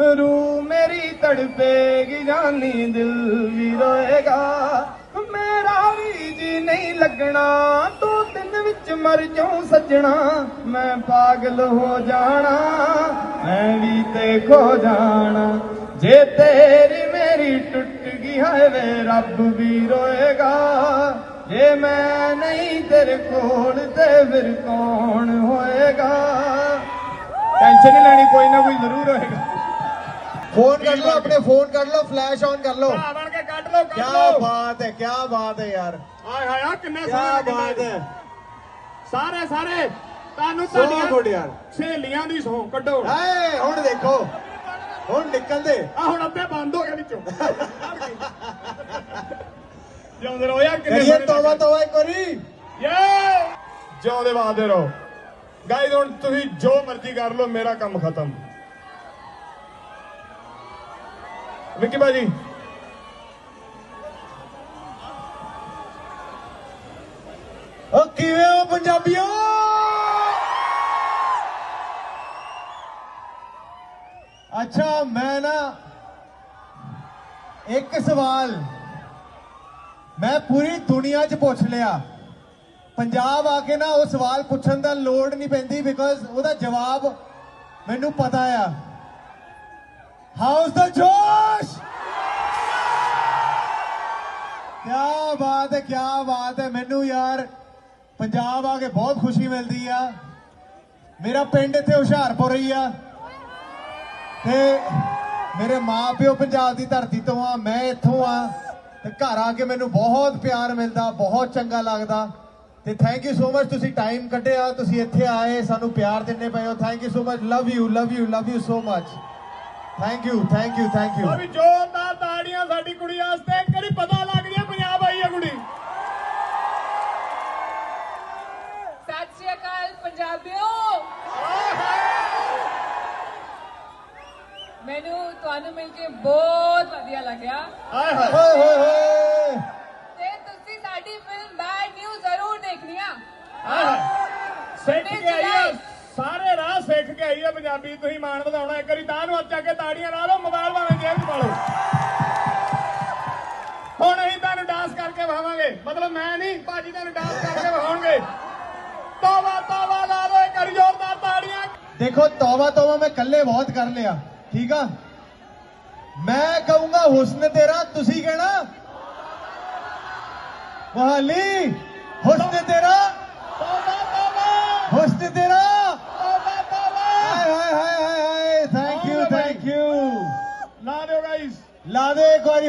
ਰੂ ਮੇਰੀ ਤੜਪੇਗੀ ਜਾਨੀ ਦਿਲ ਵੀ ਰੋਏਗਾ। ਮੇਰਾ ਵੀ ਜੀ ਨਹੀਂ ਲੱਗਣਾ, ਤੂੰ ਦਿਨ ਵਿੱਚ ਮਰ ਜਾਉ ਸੱਜਣਾ। ਮੈਂ ਪਾਗਲ ਹੋ ਜਾਣਾ, ਮੈਂ ਵੀ ਤੇ ਖੋ ਜਾਣਾ। ਜੇ ਤੇਰੀ ਮੇਰੀ ਟੁੱਟ ਗਈ ਹੈ ਵੇ, ਰੱਬ ਵੀ ਰੋਏਗਾ। ਜੇ ਮੈਂ ਨਹੀਂ ਤੇਰੇ ਕੋਲ ਤੇ ਫਿਰ ਕੌਣ ਹੋਏਗਾ? ਟੈਨਸ਼ਨ ਨਹੀਂ ਲੈਣੀ, ਕੋਈ ਨਾ ਕੋਈ ਜ਼ਰੂਰ ਹੋਏਗਾ। ਫੋਨ ਕੱਢ ਲਓ ਆਪਣੇ ਫੋਨ ਕੱਢ ਲਓ ਫਲੈਸ਼ ਔਨ ਕਰ ਲਓ। ਭਰਾ ਬਣ ਕੇ ਕੱਢ ਲਓ ਕੀ ਕੱਢ ਲਓ। ਬਾਤ ਹੈ ਕੀ ਬਾਤ ਹੈ ਯਾਰ। ਆਏ ਹਾਏ ਆ ਕਿੰਨੇ ਕੀ ਸਾਰੇ ਬਾਤ ਹੈ। ਸਾਰੇ ਸਾਰੇ ਤੁਹਾਨੂੰ ਸੋ ਤੁਹਾਡੀਆਂ ਯਾਰ। ਸਹੇਲੀਆਂ ਦੀ ਸੌਂ ਕੱਢੋ। ਹਾਏ ਹੁਣ ਦੇਖੋ ਹੁਣ ਨਿਕਲ ਦੇ ਆ ਹੁਣ ਅੱਧੇ ਬੰਦ ਹੋ ਗਏ ਵਿੱਚੋਂ। ਜਿਉਂਦੇ ਰਹੋ ਯਾਰ ਕਿੰਨੇ ਕਰੀਏ ਸੋਹਣੇ ਤੋਬਾ। ਤੋਬਾ ਇੱਕ ਵਾਰੀ। ਯੇ ਜਿਉਂਦੇ ਵਾਦੇ ਰਹੋ। ਗਾਇਜ਼ ਹੁਣ ਤੁਸੀਂ ਜੋ ਮਰਜ਼ੀ ਕਰ ਲਓ ਮੇਰਾ ਕੰਮ ਖਤਮ। ਵਿੱਕੀ ਬਾਜੀ ਓ ਕਿਵੇਂ ਹੋ ਪੰਜਾਬੀਓ? ਅੱਛਾ, ਮੈਂ ਨਾ ਇੱਕ ਸਵਾਲ ਮੈਂ ਪੂਰੀ ਦੁਨੀਆ 'ਚ ਪੁੱਛ ਲਿਆ। ਪੰਜਾਬ ਆ ਕੇ ਨਾ ਉਹ ਸਵਾਲ ਪੁੱਛਣ ਦਾ ਲੋੜ ਨਹੀਂ ਪੈਂਦੀ ਬਿਕੋਜ਼ ਉਹਦਾ ਜਵਾਬ ਮੈਨੂੰ ਪਤਾ ਆ। ਹਾਊਸ ਦਾ ਜੋਸ਼ ਕੀ ਬਾਤ ਹੈ ਕੀ ਬਾਤ ਹੈ। ਮੈਨੂੰ ਯਾਰ ਪੰਜਾਬ ਆ ਕੇ ਬਹੁਤ ਖੁਸ਼ੀ ਮਿਲਦੀ ਆ। ਮੇਰਾ ਪਿੰਡ ਇੱਥੇ ਹੁਸ਼ਿਆਰਪੁਰ ਹੀ ਆ। ਤੇ ਮੇਰੇ ਮਾਪਿਓ ਪੰਜਾਬ ਦੀ ਧਰਤੀ ਤੋਂ ਆ, ਮੈਂ ਇੱਥੋਂ ਆ। ਤੇ ਘਰ ਆ ਕੇ ਮੈਨੂੰ ਬਹੁਤ ਪਿਆਰ ਮਿਲਦਾ, ਬਹੁਤ ਚੰਗਾ ਲੱਗਦਾ। ਤੇ ਥੈਂਕ ਯੂ ਸੋ ਮਚ ਤੁਸੀਂ ਟਾਈਮ ਕੱਢਿਆ, ਤੁਸੀਂ ਇੱਥੇ ਆਏ, ਸਾਨੂੰ ਪਿਆਰ ਦਿੰਨੇ ਪਏ ਹੋ। Thank you so much love you love you love you so much thank you thank you thank you ਵੀ ਜ਼ੋਰਦਾਰ ਤਾੜੀਆਂ ਸਾਡੀ ਕੁੜੀ ਵਾਸਤੇ ਕਿਹੜੀ ਪਤਾ ਲੱਗ ਜੇ ਪੰਜਾਬ ਆਈ ਹੈ ਕੁੜੀ। ਸਤਿ ਸ਼੍ਰੀ ਅਕਾਲ ਪੰਜਾਬੀਓ ਮੈਨੂੰ ਤੁਹਾਨੂੰ ਮਿਲ ਕੇ ਬਹੁਤ ਵਧੀਆ ਲੱਗਿਆ। ਹਾਏ ਹਾਏ। ਓਏ ਹੋਏ ਹੋਏ। ਤੇ ਤੁਸੀਂ ਸਾਡੀ ਫਿਲਮ ਬੈਡ ਨਿਊਜ਼ ਜ਼ਰੂਰ ਦੇਖਣੀ ਆ। ਹਾਏ ਹਾਏ। ਸਿੱਖ ਕੇ ਆਈ ਰਾਹ ਸਿੱਖ ਆ ਪੰਜਾਬੀ, ਤੁਸੀਂ ਮਾਣ ਵਧਾਉਣਾ ਇੱਕ ਵਾਰੀ, ਤਾਂ ਨੂੰ ਹੱਥ ਚੱਕ ਕੇ ਤਾੜੀਆਂ ਲਾ ਲਓ, ਮੋਬਾਈਲ ਭਾਵੇਂ ਜੇਬ 'ਚ ਪਾ ਲਓ। ਹੁਣ ਅਸੀਂ ਤੁਹਾਨੂੰ ਡਾਂਸ ਕਰਕੇ ਵਿਖਾਵਾਂਗੇ। ਮਤਲਬ ਮੈਂ ਨਹੀਂ, ਭਾਜੀ ਤੁਹਾਨੂੰ ਡਾਂਸ ਕਰਕੇ ਵਿਖਾਉਣਗੇ। ਤੋਬਾ ਤੋਬਾ ਲਾ ਲਓ, ਇੱਕ ਵਾਰੀ ਜ਼ੋਰਦਾਰ ਤਾੜੀਆਂ। ਦੇਖੋ, ਤੌਬਾ ਤੌਬਾ ਮੈਂ ਇਕੱਲੇ ਬਹੁਤ ਕਰ ਲਿਆ, ਠੀਕ ਆ? ਮੈਂ ਕਹੂੰਗਾ, ਹੁਸਨ ਤੇਰਾ, ਤੁਸੀਂ ਕਹਿਣਾ? ਮਹਾਲੀ, ਹੁਸਨ ਤੇਰਾ ਲਾ ਦੇ ਇੱਕ ਵਾਰੀ।